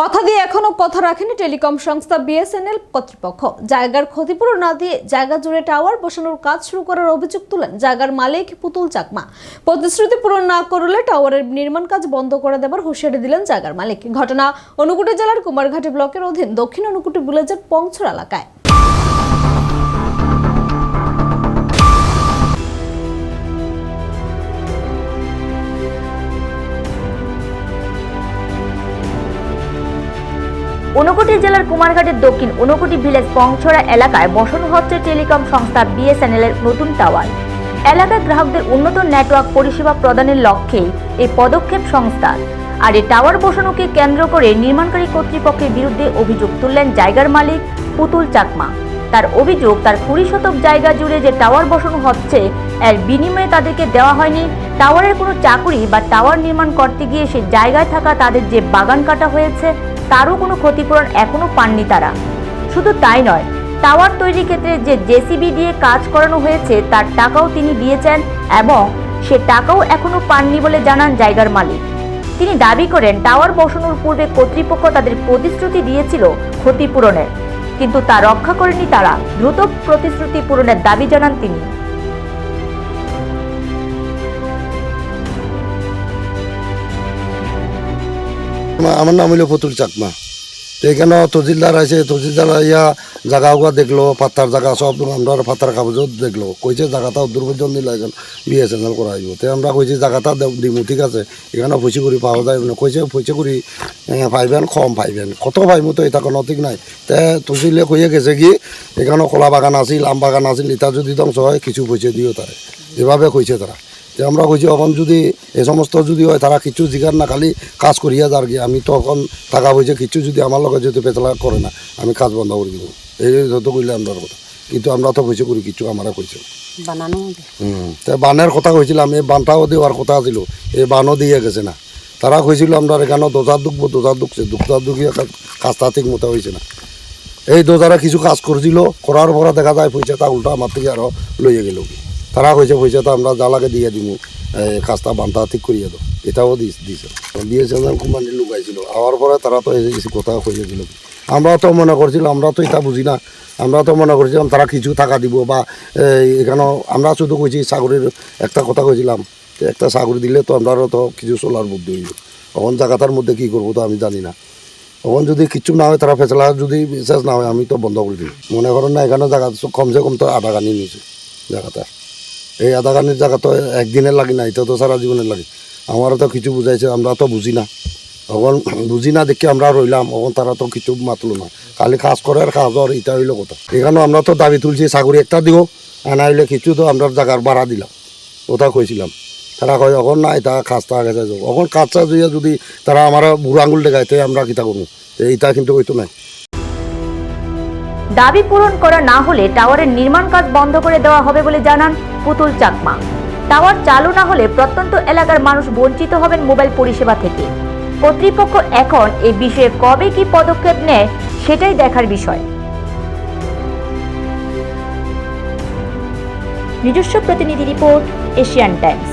কথা দিয়ে এখনও কথা রাখেনি টেলিকম সংস্থা বিএসএনএল কর্তৃপক্ষ। জায়গার ক্ষতিপূরণ না দিয়ে জায়গা জুড়ে টাওয়ার বসানোর কাজ শুরু করার অভিযোগ তুলেন জায়গার মালিক পুতুল চাকমা। প্রতিশ্রুতি পূরণ না করলে টাওয়ারের নির্মাণ কাজ বন্ধ করে দেবার হুঁশিয়ারি দিলেন জায়গার মালিক। ঘটনা অনুকুটি জেলার কুমারঘাটি ব্লকের অধীন দক্ষিণ অনুকুটি ভিলেজের পংছর এলাকায়। ঊনকোটি জেলার কুমারঘাটের দক্ষিণ ঊনকোটি ভিলেজ পংছড়া এলাকায় বসানো হচ্ছে টেলিকম সংস্থা বিএসএনএল এর নতুন টাওয়ার। এলাকার গ্রাহকদের উন্নত নেটওয়ার্ক পরিষেবা প্রদানের লক্ষ্যেই এই পদক্ষেপ সংস্থার আর এই টাওয়ার বসানোকে কেন্দ্র করে নির্মাণকারী কর্তৃপক্ষের বিরুদ্ধে অভিযোগ তুললেন জায়গার মালিক পুতুল চাকমা। তার অভিযোগ, তার কুড়ি শতক জায়গা জুড়ে যে টাওয়ার বসানো হচ্ছে, এর বিনিময়ে তাদেরকে দেওয়া হয়নি। টাওয়ারের কোনো চাকুরি বা টাওয়ার নির্মাণ করতে গিয়ে সে জায়গায় থাকা তাদের যে বাগান কাটা হয়েছে তারও কোনো ক্ষতিপূরণ এখনও পাননি তারা। শুধু তাই নয়, টাওয়ার তৈরির ক্ষেত্রে যে জেসিবি দিয়ে কাজ করানো হয়েছে, তার টাকাও তিনি দিয়েছেন এবং সে টাকাও এখনও পাননি বলে জানান জায়গার মালিক। তিনি দাবি করেন, টাওয়ার বসানোর পূর্বে কর্তৃপক্ষ তাদের প্রতিশ্রুতি দিয়েছিল ক্ষতিপূরণের, কিন্তু তা রক্ষা করেনি তারা। দ্রুত প্রতিশ্রুতি পূরণের দাবি জানান তিনি। আমার নাম হইল পুতুল চাকমা। তো এখানে তহসিলদার আছে, তহসিলদার ইয়া জাগা উগা দেখল পাত্তার জায়গা সব আমরা পাত্তার কাগজও দেখল। কইছে জায়গাটা দূর পর্যন্ত নিলে এখন বিএসএনএল করা হইব। তো আমরা কইছি জায়গাটা দিমু, ঠিক আছে? এখানে পয়সা করি পাওয়া যায় কইছে পয়সা করি পাইবেন, কম পাইবেন। কত পাইমু তো এটা কোনো ঠিক নাই। তে তহসিলে কইয়ে গেছে কি, এখানে কলা বাগান আছিল আম বাগান আছিল এটা যদি ধ্বংস হয়, কিছু পয়সা দিও তারে। এভাবে কইছে তারা। যে আমরা কইছি এখন যদি এই সমস্ত যদি হয় তারা কিছু জিগার না খালি কাজ করিয়া যার গিয়ে। আমি তখন টাকা পয়সা কিছু যদি আমার লগে যদি পেতলা করে না আমি কাজ বন্ধ করে দিব এই যত কইলে আমরা কথা। কিন্তু আমরা তো পয়সা করি কিছু আমরা কইছে হুম তো বানের কথা কইছিলাম এই বানটাও দেওয়ার কথা ছিল এই বানও দিয়ে গেছে না। তারা কইছিল আমরা এখানে দোজার দুখবো দোজার দুখছে দুখতার দুখিয়া কাজটা ঠিক মতো হয়েছে না। এই দোজারা কিছু কাজ করছিল করার পরে দেখা যায় পয়সাটা উল্টা আমার থেকে আরও লইয়ে গেল। তারা কইছে পয়সাটা আমরা জালাকে দিয়ে দিব কাজটা বান্ধা ঠিক করিয়ে দাও। এটাও দিয়েছে কোম্পানির লোক আইছিল আওয়ার পরে তারা তো কিছু কথা কইয়ে দিল। আমরা তো মনে করছিলাম আমরা তো এটা বুঝি না। আমরা তো মনে করছিলাম তারা কিছু টাকা দিব বা এই, এখানে আমরা শুধু কইছি চাকরির একটা কথা কইছিলাম। একটা চাকরি দিলে তো আমরা তো কিছু চলার বুদ্ধি হইব তখন জায়গাটার মধ্যে কী করব তো আমি জানি না। তখন যদি কিছু না হয় তারা ফেসলা যদি শেষ না হয় আমি তো বন্ধ করে দিই। মনে করেন না এখানে জায়গা কমসে কম তো আধা গানি নিয়েছে জায়গাটা এই আধা গানির জায়গা তো একদিনের লাগে না, এটা তো সারা জীবনের লাগে। আমারও তো কিছু বুঝাইছে, আমরা তো বুঝি না। তখন বুঝি না দেখি আমরা রইলাম তখন তারা তো কিছু মাতলো না। খালি কাজ করে আর কাজ আর এটা হইল কথা। এখানেও আমরা তো দাবি তুলছি চাকরি একটা দিও আর না হইলে কিছু তো আমরা জায়গার ভাড়া দিলাম। ওটা কইছিলাম। তারা কয় এখন না, এটা কাজটা আগে যাই এখন কাজটা দিয়ে যদি তারা আমার বুড়ো আঙুল দেখায় তে আমরা কিতা করব? এইটা কিন্তু হইতো নাই। দাবি পূরণ করা না হলে টাওয়ারের নির্মাণ কাজ বন্ধ করে দেওয়া হবে বলে জানান পুতুল চাকমা। টাওয়ার চালু না হলে প্রত্যন্ত এলাকার মানুষ বঞ্চিত হবেন মোবাইল পরিষেবা থেকে। কর্তৃপক্ষ এখন এ বিষয়ে কবে কি পদক্ষেপ নেয়, সেটাই দেখার বিষয়। নিজস্ব প্রতিনিধি রিপোর্ট, এশিয়ান টাইমস।